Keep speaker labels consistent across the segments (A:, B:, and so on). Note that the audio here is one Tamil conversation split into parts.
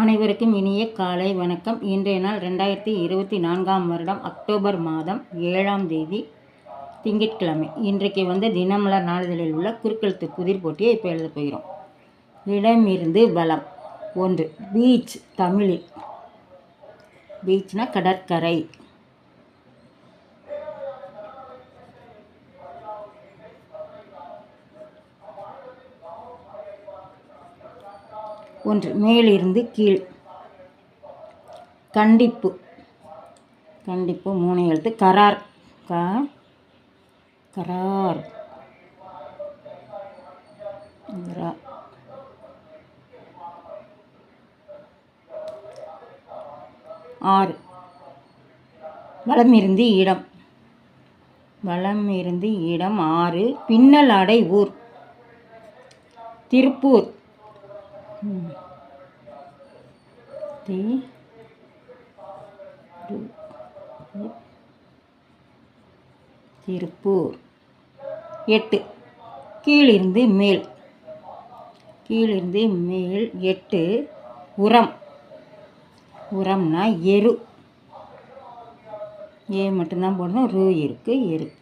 A: அனைவருக்கும் இனிய காலை வணக்கம். இன்றைய நாள் ரெண்டாயிரத்தி இருபத்தி நான்காம் வருடம் அக்டோபர் மாதம் ஏழாம் தேதி திங்கட்கிழமை. இன்றைக்கு வந்து தினமலர் நாளிதழில் உள்ள குறுக்கெழுத்து புதிர் போட்டியை இப்போ எழுத போகிறோம். இடமிருந்து பலம் ஒன்று பீச் தமிழில். பீச்னா கடற்கரை. ஒன்று. மேலிருந்து கீழ். கண்டிப்பு. கண்டிப்பு. மூணு எழுத்து. கரார். க. கரார். ஆறு. வளமிருந்து இடம். வளமிருந்து இருந்து இடம் ஆறு. பின்னல் அடை ஊர். திருப்பூர். ம். தி திருப்பூர் எட்டு. கீழிருந்து மேல். கீழிருந்து மேல். எட்டு. உரம். உரம்னா எரு. ஏ மட்டும்தான் போடணும். ரூ இருக்கு. எரு.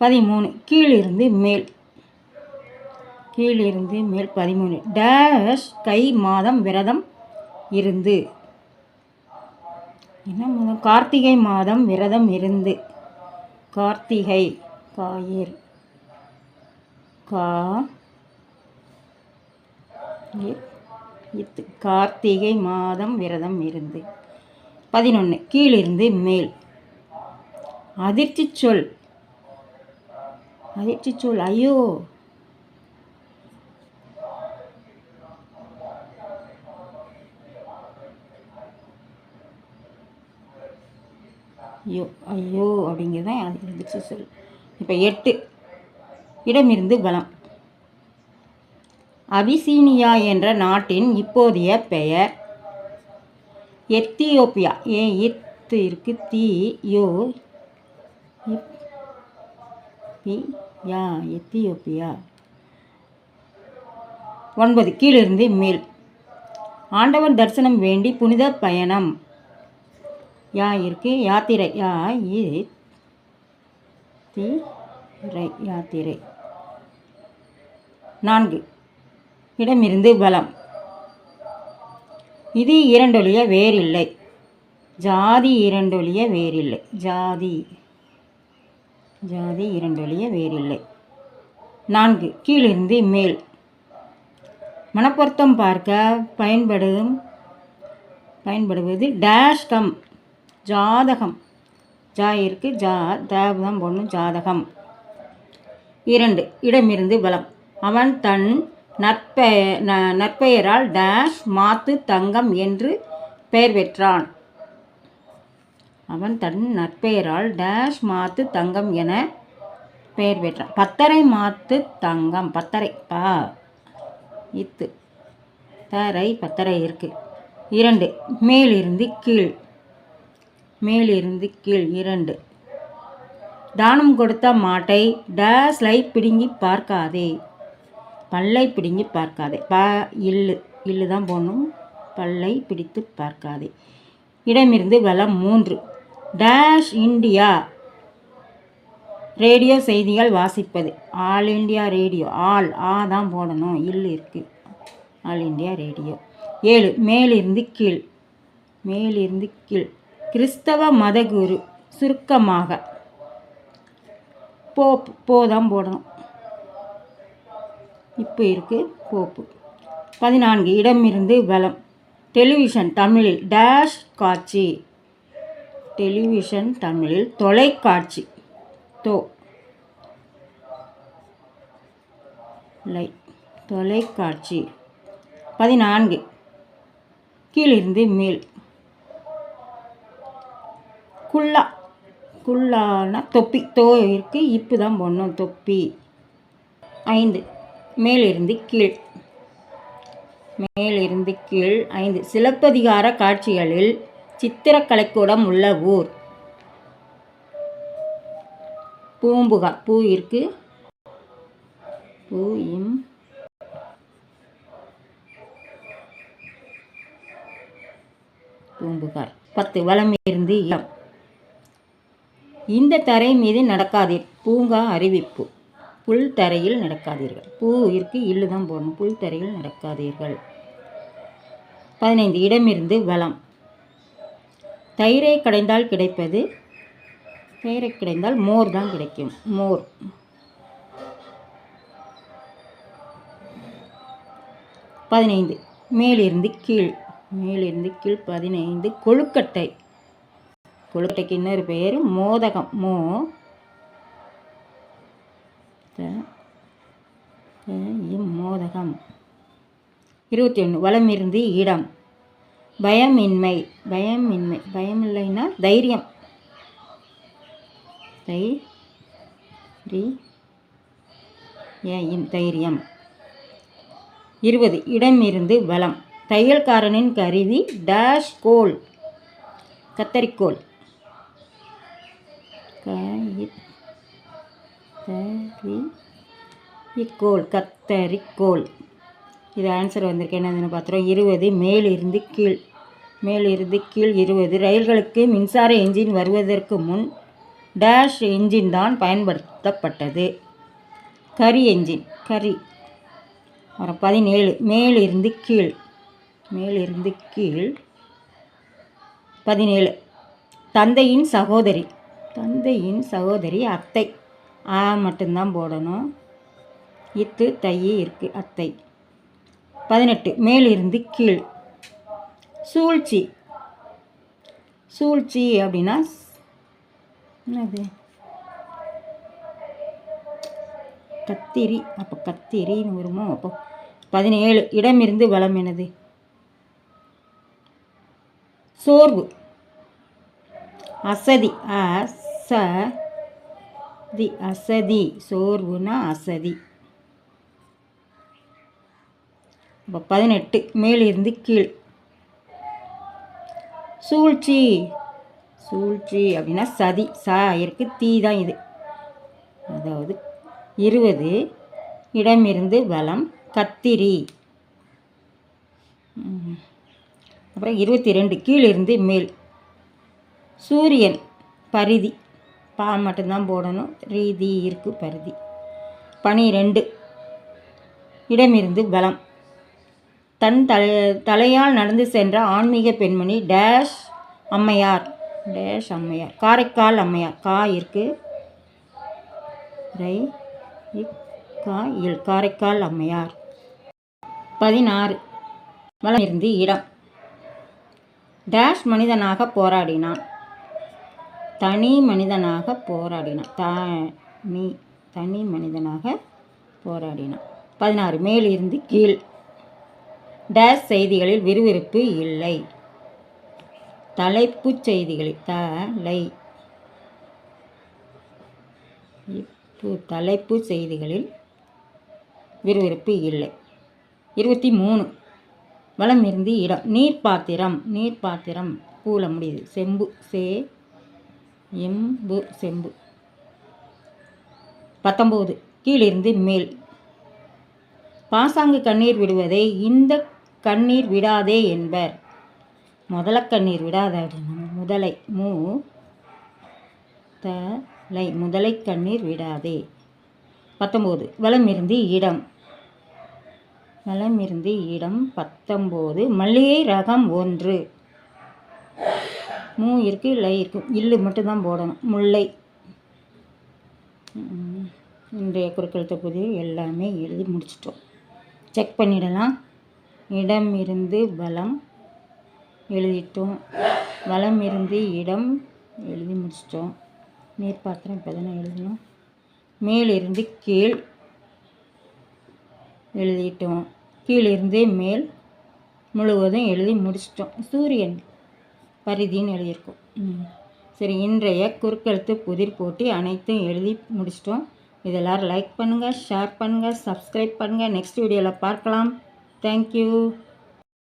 A: பதிமூணு. கீழிருந்து மேல். கீழிருந்து மேல் பதிமூணு. டேஷ். கை மாதம் விரதம். இருந்து. என்ன மாதம் கார்த்திகை மாதம் விரதம் இருந்து. கார்த்திகை காயிர் கா இத்து கார்த்திகை மாதம் விரதம் இருந்து. பதினொன்று கீழிருந்து மேல். அதிர்ச்சி சொல். அதிர்ச்சி சொல் ஐயோ! ஐயோ ஐயோ அப்படிங்கிறது தான் எனக்கு அதிர்ச்சி சொல் இப்போ எட்டு. இடமிருந்து பலம் அபிசீனியா என்ற நாட்டின் இப்போதைய பெயர் எத்தியோப்பியா. ஏ இத்து இருக்கு தி யோ இப், பி யா எத்தியோப்பியா. ஒன்பது கீழிருந்து மேல். ஆண்டவன் தரிசனம் வேண்டி புனித பயணம். யா இருக்கு யாத்திரை. யா இ தி ரை யாத்திரை. நான்கு. இடமிருந்து பலம் இது இரண்டொழிய வேறில்லை. ஜாதி இரண்டொழிய வேறில்லை. ஜாதி ஜாதி இரண்டொழிய வேறில்லை. நான்கு. கீழிருந்து மேல். மனப்பொருத்தம் பார்க்க பயன்படும் பயன்படுவது டேஷ் கம் ஜாதகம். ஜா இருக்குது ஜா தேவதம் பொண்ணு ஜாதகம். இரண்டு இடமிருந்து பலம் அவன் தன் நற்பெய நற்பெயரால் டேஷ் மாத்து தங்கம் என்று பெயர் பெற்றான். அவன் தன் நற்பெயரால் டேஷ் மாத்து தங்கம் என பெயர் பெற்றான். பத்தரை மாத்து தங்கம். பத்தரை பா இத்து. தரை பத்தரை இருக்கு. இரண்டு மேலிருந்து கீழ். மேலிருந்து கீழ் இரண்டு. தானம் கொடுத்த மாட்டை டேஸ்லை பிடுங்கி பார்க்காதே. பல்லை பிடுங்கி பார்க்காதே. ப இல்லு இல்லு தான் போடணும். பல்லை பிடித்து பார்க்காதே. இடமிருந்து வலம் மூன்று. டேஷ் இண்டியா ரேடியோ செய்திகள் வாசிப்பது. All India Radio. ஆல் ஆ தான் போடணும். இல்லு இருக்குது ஆல் இந்தியா ரேடியோ. ஏழு மேலிருந்து கீழ். மேலிருந்து கீழ். கிறிஸ்தவ மதகுரு சுருக்கமாக. போப் போ தான் போடணும். இப்போ இருக்கு போப்பு. பதினான்கு இடமிருந்து பலம் டெலிவிஷன் தமிழில் டேஷ் காட்சி. டெலிவிஷன் தமிழில் தொலைக்காட்சி. தோ. லை. தொலைக்காட்சி. பதினான்கு கீழிருந்து மேல். குல்லா. குல்லான தொப்பி. தோ இருக்கு இப்பு தான் போடணும் தொப்பி. ஐந்து. மேலிருந்து கீழ். மேலிருந்து கீழ். ஐந்து. சிலப்பதிகார காட்சிகளில் சித்திரக்கலைக்கூடம் உள்ள ஊர். பூம்புகார் பூ இருக்கு. பூ இம். பூம்புகார் பத்து. வளமிருந்து இருந்து இளம். இந்த தரை மீது நடக்காதீர். பூங்கா அறிவிப்பு. புல் தரையில் நடக்காதீர்கள். பூ இருக்கு இல்லு தான் போடணும். புல் தரையில் நடக்காதீர்கள். பதினைந்து இடமிருந்து வளம். தயிரை கடைந்தால் கிடைப்பது. தயிரை கிடைந்தால் மோர் தான் கிடைக்கும். மோர். பதினைந்து மேலிருந்து கீழ். மேலிருந்து கீழ் பதினைந்து கொழுக்கட்டை. கொழுக்கட்டைக்கு இன்னொரு பேர் மோதகம். மோ. த. இம் மோதகம். இருபத்தி ஒன்று வளமிருந்து இருந்து இடம். பயமின்மை. பயமின்மை. பயமில்லைன்னா தைரியம். தை தைரியம். இருபது. இடமிருந்து வளம். தையல்காரனின் கருவி டேஷ் கோல் கத்தரிக்கோள் இக்கோல் கத்தரிக்கோல் இது ஆன்சர் வந்திருக்கு. என்னதுன்னு பார்த்துருவோம் இருபது மேலிருந்து கீழ். மேலிருந்து கீழ் இருபது. ரயில்களுக்கு மின்சார என்ஜின் வருவதற்கு முன் டேஷ் என்ஜின் தான் பயன்படுத்தப்பட்டது. கரி என்ஜின் கரி. அப்புறம் பதினேழு மேலிருந்து கீழ். மேலிருந்து கீழ். பதினேழு. தந்தையின் சகோதரி. தந்தையின் சகோதரி அத்தை. ஆ மட்டும்தான் போடணும். இத்து தையே இருக்கு அத்தை. பதினெட்டு மேலிருந்து கீழ். சூழ்ச்சி. சூழ்ச்சி அப்படின்னா என்னது? கத்திரி. அப்போ கத்திரின்னு வருமோ? அப்போ பதினேழு இடமிருந்து வளம் எனது சோர்வு. அசதி. அச தி அசதி சோர்வுனா அசதி. இப்போ பதினெட்டு மேலிருந்து கீழ். சூழ்ச்சி சூழ்ச்சி அப்படின்னா சதி சா இருக்கு தீ தான் இது. அதாவது இருபது இடமிருந்து வளம் கத்திரி. அப்புறம் இருபத்தி ரெண்டு கீழிருந்து மேல். சூரியன் பரிதி. பா மட்டும்தான் போடணும். ரீதி இருக்கு பருதி. பனிரெண்டு. இடமிருந்து பலம். தன் தலை தலையால் நடந்து சென்ற ஆன்மீக பெண்மணி டேஷ் அம்மையார். டேஷ் அம்மையார். காரைக்கால் அம்மையார். கா இருக்கு. ரை கா இல். காரைக்கால் அம்மையார். பதினாறு. வலம் இருந்து இடம். டேஷ் மனிதனாக போராடினான். தனி மனிதனாக போராடினான். தனி தனி மனிதனாக போராடினான். பதினாறு மேலிருந்து கீழ். டேஷ் செய்திகளில் விறுவிறுப்பு இல்லை. தலைப்புச் செய்திகளில் தலை தலைப்பு செய்திகளில் விறுவிறுப்பு இல்லை. இருபத்தி மூணு வளம் இருந்து இடம். நீர் பாத்திரம் நீர் பாத்திரம் பூல முடியுது. செம்பு சே எம்பு செம்பு. பத்தொம்போது கீழிருந்து மேல். பாசாங்கு கண்ணீர் விடுவதை இந்த கண்ணீர் விடாதே என்பர். முதல கண்ணீர் விடாத அப்படின்னா முதலை மூ தலை. முதலை கண்ணீர் விடாதே. பத்தொம்போது வளமிருந்து இடம். வளமிருந்து இடம் பத்தொம்போது மல்லிகை ரகம் ஒன்று. மூ இருக்குது லை இருக்குது இல்லு மட்டும்தான் போடணும். முல்லை. இன்றைய குறுக்கெழுத்த புதிய எல்லாமே எழுதி முடிச்சிட்டோம். செக் பண்ணிடலாம். இடம் இருந்து பலம் எழுதிட்டோம். வளம் இருந்து இடம் எழுதி முடிச்சிட்டோம். நீர் பாத்திரம் இப்போ தானே எழுதணும். மேலிருந்து கீழ் எழுதிட்டோம். கீழிருந்து மேல் முழுவதும் எழுதி முடிச்சிட்டோம். சூரியன் பரிதின்னு எழுதியிருக்கோம். ம். சரி இன்றைய குறுக்கெழுத்து புதிர் போட்டி அனைத்தும் எழுதி முடிச்சிட்டோம். இதெல்லாம் லைக் பண்ணுங்கள் ஷேர் பண்ணுங்கள் சப்ஸ்கிரைப் பண்ணுங்கள் நெக்ஸ்ட் வீடியோவில் பார்க்கலாம். தேங்க்யூ